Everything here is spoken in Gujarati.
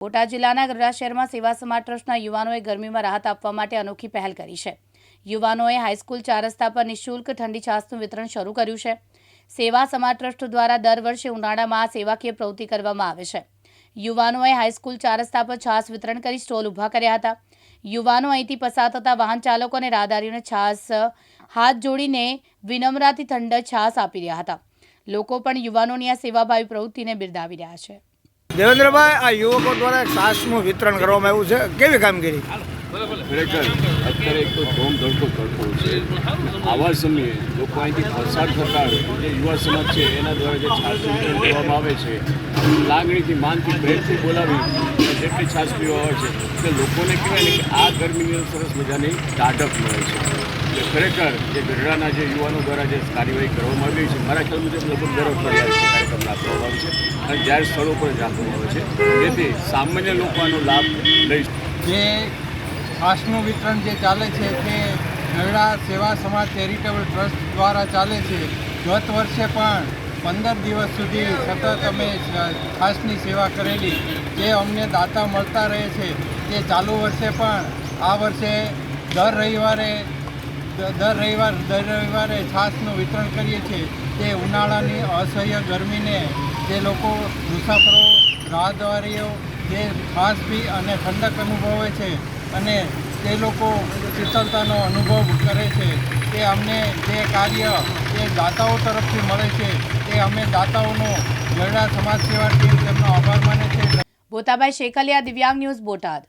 બોટાદ જિલ્લાના ગઢડા શહેરમાં સેવા સમાજ ટ્રસ્ટના યુવાનોએ ગરમીમાં રાહત આપવા માટે અનોખી પહેલ કરી છે. યુવાનોએ હાઈસ્કૂલ ચાર રસ્તા પર નિઃશુલ્ક ઠંડી છાસનું વિતરણ શરૂ કર્યું છે. સેવા સમાજ ટ્રસ્ટ દ્વારા દર વર્ષે ઉનાળામાં આ સેવાકીય પ્રવૃત્તિ કરવામાં આવે છે. યુવાનોએ હાઈસ્કૂલ ચાર રસ્તા પર છાસ વિતરણ કરી સ્ટોલ ઊભા કર્યા હતા. યુવાનો અહીંથી પસાર થતા વાહન ચાલકો અને રાહદારીઓને છાસ હાથ જોડીને વિનમ્રતાથી ઠંડ છાસ આપી રહ્યા હતા. લોકો પણ યુવાનોની આ સેવાભાવી પ્રવૃત્તિને બિરદાવી રહ્યા છે. દેવેન્દ્રભાઈ, આ યુવકો દ્વારા સાસનું વિતરણ કરવામાં આવ્યું છે. કેવી કામગીરી? ખરેખર અત્યારે એક તો ધોમ ધડકો ધડકો છે. આવા સમયે લોકો અહીંથી પસાર થતા જે યુવા સમાજ છે, એના દ્વારા જે છાશ વિતરણ કરવામાં આવે છે લાગણીથી માનથી પ્રેમથી બોલાવી જેટલી છાશ પીવા આવે છે, તે લોકોને કહેવાય ને કે આ ગરમીની સરસ મજાની ટાઢક મળે છે. ખરેખર જે ગઢડાના જે યુવાનો દ્વારા જે કાર્યવાહી કરવામાં આવી છે, મારા ખ્યાલ મુજબ લગભગ દર અઠવાડિયે કાર્યક્રમ રાખવામાં આવે છે અને જાહેર સ્થળો પર રાખવામાં આવે છે. જેથી સામાન્ય લોકોનો લાભ લઈ જે છાશનું વિતરણ જે ચાલે છે તે ગરડા સેવા સમાજ ચેરિટેબલ ટ્રસ્ટ દ્વારા ચાલે છે. ગત વર્ષે પણ પંદર દિવસ સુધી સતત અમે છાશની સેવા કરેલી. જે અમને દાતા મળતા રહે છે. તે ચાલુ વર્ષે પણ આ વર્ષે દર રવિવારે દર રવિવાર, દર રવિવારે છાશનું વિતરણ કરીએ છીએ. તે ઉનાળાની અસહ્ય ગરમીને જે લોકો મુસાફરો, રાહદારીઓ, જે ખાસ પી અને ઠંડક અનુભવે છે અને તે લોકો શીતળતાનો અનુભવ કરે છે, તે અમને જે કાર્ય તે દાતાઓ તરફથી મળે છે, તે અમે દાતાઓનો ગરડા સમાજ સેવા ટીમ તેમનો આભાર માને છે. બોતાભાઈ શેખલિયા, દિવ્યાંગ ન્યૂઝ બોટાદ.